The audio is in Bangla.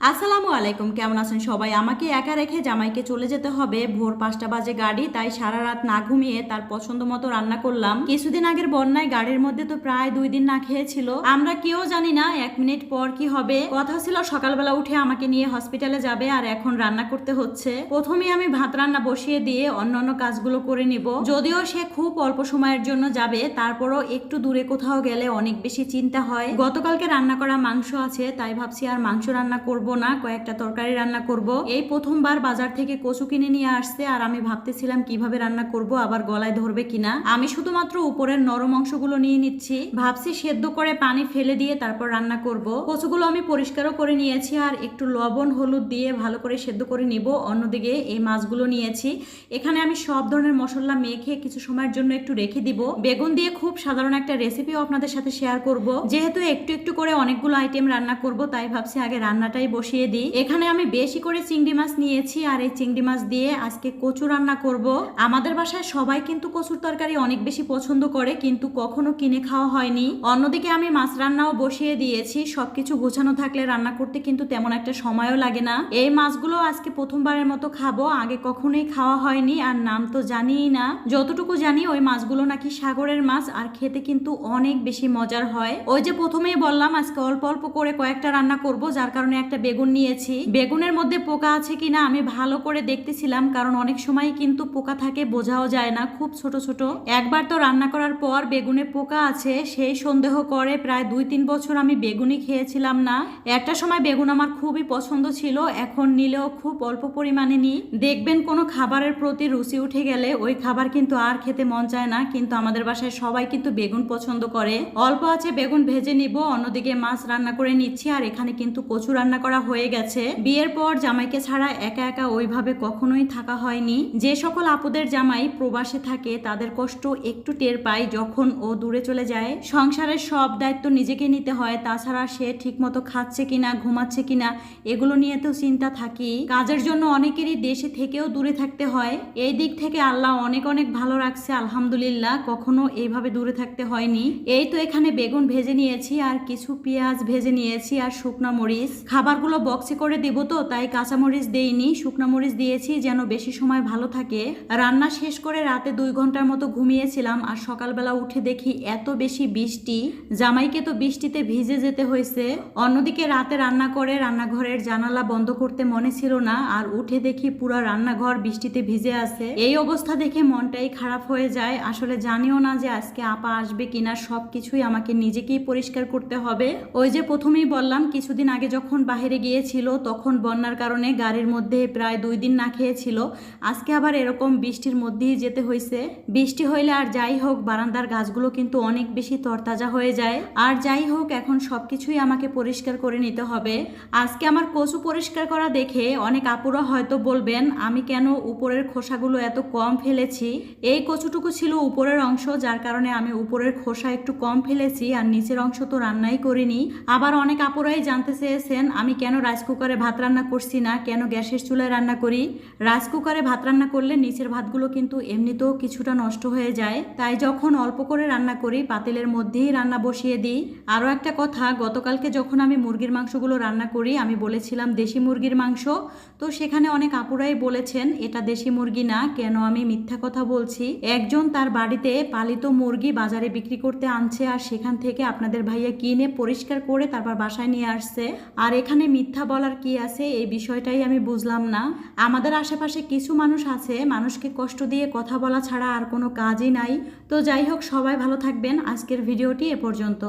আসসালামু আলাইকুম, কেমন আছেন সবাই? আমাকে একা রেখে জামাইকে চলে যেতে হবে। ভোর পাঁচটা বাজে গাড়ি, তাই সারা রাত না ঘুমিয়ে তার পছন্দ মতো রান্না করলাম। কিছুদিন আগের বন্যায় গাড়ির মধ্যে তো প্রায় দুই দিন না খেয়েছিল। আমরা কেউ জানি না এক মিনিট পর কি হবে। কথা ছিল সকালবেলা উঠে আমাকে নিয়ে হসপিটালে যাবে আর এখন রান্না করতে হচ্ছে। প্রথমে আমি ভাত রান্না বসিয়ে দিয়ে অন্য অন্য কাজগুলো করে নিব। যদিও সে খুব অল্প সময়ের জন্য যাবে, তারপরও একটু দূরে কোথাও গেলে অনেক বেশি চিন্তা হয়। গতকালকে রান্না করা মাংস আছে, তাই ভাবছি আর মাংস রান্না করব না, কয়েকটা তরকারি রান্না করব। এই প্রথমবার বাজার থেকে কচু কিনে নিয়ে আসছে, আর আমি ভাবতেছিলাম কীভাবে রান্না করব, আবার গলায় ধরবে কিনা। আমি শুধুমাত্র উপরের নরম অংশগুলো নিয়ে নিচ্ছি। ভাবছি সেদ্ধ করে পানি ফেলে দিয়ে তারপর রান্না করব। কচুগুলো আমি পরিষ্কারও করে নিয়েছি, আর একটু লবণ, হলুদ দিয়ে ভালো করে সেদ্ধ করে নিব। অন্যদিকে এই মাছগুলো নিয়েছি। এখানে আমি সব ধরনের মশলা মেখে কিছু সময়ের জন্য একটু রেখে দিব। বেগুন দিয়ে খুব সাধারণ একটা রেসিপিও আপনাদের সাথে শেয়ার করব। যেহেতু একটু একটু করে অনেকগুলো আইটেম রান্না করব, তাই ভাবছি আগে রান্নাটাই বসিয়ে দিই। এখানে আমি বেশি করে চিংড়ি মাছ নিয়েছি আর এই চিংড়ি মাছ দিয়ে আজকে কচু রান্না করব। আমাদের বাসায় সবাই কিন্তু কচুর তরকারি অনেক বেশি পছন্দ করে, কিন্তু কখনো কিনে খাওয়া হয়নি। অন্যদিকে আমি মাছ রান্নাও বসিয়ে দিয়েছি। সবকিছু গোছানো থাকলে রান্না করতে কিন্তু তেমন একটা সময়ও লাগে না। এই মাছগুলো আজকে প্রথমবারের মতো খাব। আগে কখনোই খাওয়া হয়নি আর নাম তো জানিই না। যতটুকু জানি ওই মাছগুলো নাকি সাগরের মাছ আর খেতে কিন্তু অনেক বেশি মজার হয়। ওই যে প্রথমেই বললাম, আজকে অল্প অল্প করে কয়েকটা রান্না করব, যার কারণে একটা বেগুন নিয়েছি। বেগুনের মধ্যে পোকা আছে কিনা আমি ভালো করে দেখতেছিলাম, কারণ অনেক সময় কিন্তু পোকা থাকে, বোঝাও যায় না, খুব ছোট ছোট। একবার তো রান্না করার পর বেগুনে পোকা আছে, সেই সন্দেহ করে প্রায় দুই তিন বছর আমি বেগুনই খেয়েছিলাম না। একটা সময় বেগুন আমার খুবই পছন্দ ছিল, এখন নিলেও খুব অল্প পরিমাণে নিই। দেখবেন কোনো খাবারের প্রতি রুচি উঠে গেলে ওই খাবার কিন্তু আর খেতে মন চায় না, কিন্তু আমাদের বাসায় সবাই কিন্তু বেগুন পছন্দ করে। অল্প আছে, বেগুন ভেজে নিব, অন্যদিকে মাছ রান্না করে নিচ্ছি, আর এখানে কিন্তু কচু রান্না করা হয়ে গেছে। বিয়ের পর জামাইকে ছাড়া একা একা ওইভাবে কখনোই থাকা হয়নি। যে সকল আপুদের জামাই প্রবাসে থাকে, তাদের কষ্ট একটু টের পায় যখন ও দূরে চলে যায়। সংসারের সব দায়িত্ব নিজেকে নিতে হয়, তাছাড়া সে ঠিকমতো খাচ্ছে কিনা, ঘুমাচ্ছে কিনা, এগুলো নিয়ে তো চিন্তা থাকি কাজের জন্য অনেকেরই দেশে থেকেও দূরে থাকতে হয়। এই দিক থেকে আল্লাহ অনেক অনেক ভালো রাখছে, আলহামদুলিল্লাহ, কখনো এইভাবে দূরে থাকতে হয়নি। এই তো এখানে বেগুন ভেজে নিয়েছি, আর কিছু পেঁয়াজ ভেজে নিয়েছি, আর শুকনা মরিচ। খাবারগুলো বক্সে করে দেব তো, তাই কাঁচা মরিচ দেইনি, শুকনা মরিচ দিয়েছি যেন বেশি সময় ভালো থাকে। রান্না শেষ করে রাতে দুই ঘণ্টার মতো ঘুমিয়েছিলাম আর সকালবেলা উঠে দেখি এত বেশি বৃষ্টি। জামাইকে তো বৃষ্টিতে ভিজে যেতে হয়েছে। অন্যদিকে রাতে রান্না করে রান্নাঘরের জানালা বন্ধ করতে মনে ছিল না আর উঠে দেখি পুরো রান্নাঘর বৃষ্টিতে ভিজে আছে। এই অবস্থা দেখে মনটাই খারাপ হয়ে যায়। আসলে জানিও না যে আজকে আপা আসবে কিনা সব কিছুই আমাকে নিজেকেই পরিষ্কার করতে হবে। ওই যে প্রথমেই বললাম, কিছুদিন আগে যখন বাইরে গিয়েছিল, তখন বন্যার কারণে গাড়ির মধ্যে প্রায় দুই দিন না খেয়েছিল। আজকে আবার এরকম বৃষ্টির মধ্যেই যেতে হয়েছে। বৃষ্টি হইলে আর যাই হোক, বারান্দার গাছগুলো কিন্তু অনেক বেশি তরতাজা হয়ে যায়। আর যাই হোক, এখন সবকিছুই আমাকে পরিষ্কার করে নিতে হবে। আজকে আমার কচু পরিষ্কার করা দেখে অনেক আপুরা হয়তো বলবেন, আমি কেন উপরের খোসাগুলো এত কম ফেলেছি? এই কচুটুকু ছিল উপরের অংশ, যার কারণে আমি উপরের খোসা একটু কম ফেলেছি, আর নিচের অংশ তো রান্নাই করিনি। আবার অনেক আপুরাই জানতে চেয়েছেন, আমি কেন রাইস কুকারে ভাত রান্না করছি না? কেন গ্যাসের চুলায় রান্না করি? রাইস কুকারে ভাত রান্না করলে নিচের ভাতগুলো কিন্তু এমনিতেও কিছুটা নষ্ট হয়ে যায়। তাই যখন অল্প করে রান্না করি, পাতিলের মধ্যেই রান্না বসিয়ে দিই। আরও একটা কথা, গতকালকে যখন আমি মুরগির মাংসগুলো রান্না করি, আমি বলেছিলাম দেশি মুরগির মাংস। তো সেখানে অনেক আপুরাই বলেছেন, এটা দেশি মুরগি না, কেন আমি মিথ্যা কথা বলছি? একজন তার বাড়িতে পালিত মুরগি বাজারে বিক্রি করতে আনছে আর সেখান থেকে আপনাদের ভাইয়া কিনে পরিষ্কার করে তারপর বাসায় নিয়ে আসছে। আর এখানে মিথ্যা বলার কি আছে? এই বিষয়টাই আমি বুঝলাম না। আমাদের আশেপাশে কিছু মানুষ আছে, মানুষকে কষ্ট দিয়ে কথা বলা ছাড়া আর কোনো কাজই নাই। তো যাই হোক, সবাই ভালো থাকবেন। আজকের ভিডিওটি এ পর্যন্ত।